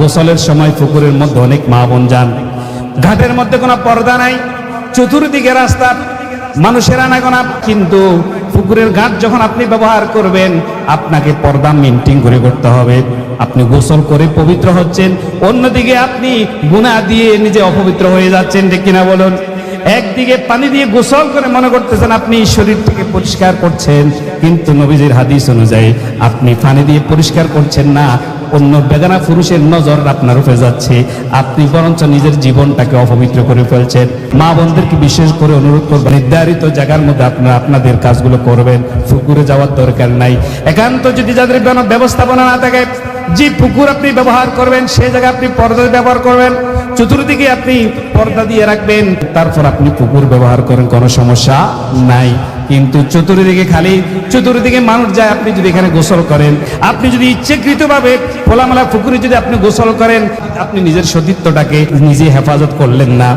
গোসলের সময় পুকুরের মধ্যে অনেক মা বোন যান। ঘাটের মধ্যে কোনো পর্দা নাই, চতুর্দিকে রাস্তা, মানুষের আনাগোনা, কিন্তু পুকুরের ঘাট যখন আপনি ব্যবহার করবেন, আপনাকে পর্দা মেনটেন করে করতে হবে। আপনি গোসল করে পবিত্র হচ্ছেন, অন্যদিকে আপনি গুণা দিয়ে নিজে অপবিত্র হয়ে যাচ্ছেন, ঠিক কিনা বলুন? একদিকে পানি দিয়ে গোসল করে মনে করতেছেন আপনি শরীর থেকে পরিষ্কার করছেন, কিন্তু নবীজির হাদিস অনুযায়ী আপনি পানি দিয়ে পরিষ্কার করছেন না, অন্য বেগানা পুরুষের নজর আপনার উপরে যাচ্ছে। আপনি বরঞ্চ নিজের জীবনটাকে অপবিত্র করে ফেলছেন। মা বোনদেরকে বিশেষ করে অনুরোধ করবেন, নির্ধারিত জায়গার মধ্যে আপনারা আপনাদের কাজগুলো করবেন পুকুরে যাওয়ার দরকার নাই। একান্ত যদি যাদের কোনো ব্যবস্থাপনা না থাকে যে পুকুর আপনি ব্যবহার করবেন, সে জায়গায় আপনি পর্দা ব্যবহার করবেন, চতুর্দিকে আপনি পর্দা দিয়ে রাখবেন। তারপর আপনি পুকুর ব্যবহার করেন, কোনো সমস্যা নাই। কিন্তু চতুর্দিকে খালি, চতুর্দিকে মানুষ যায়, আপনি যদি এখানে গোসল করেন, আপনি যদি ইচ্ছাকৃতভাবে খোলামেলা পুকুরে যদি আপনি গোসল করেন, আপনি নিজের সতীত্বটাকে নিজে হেফাজত করলেন না।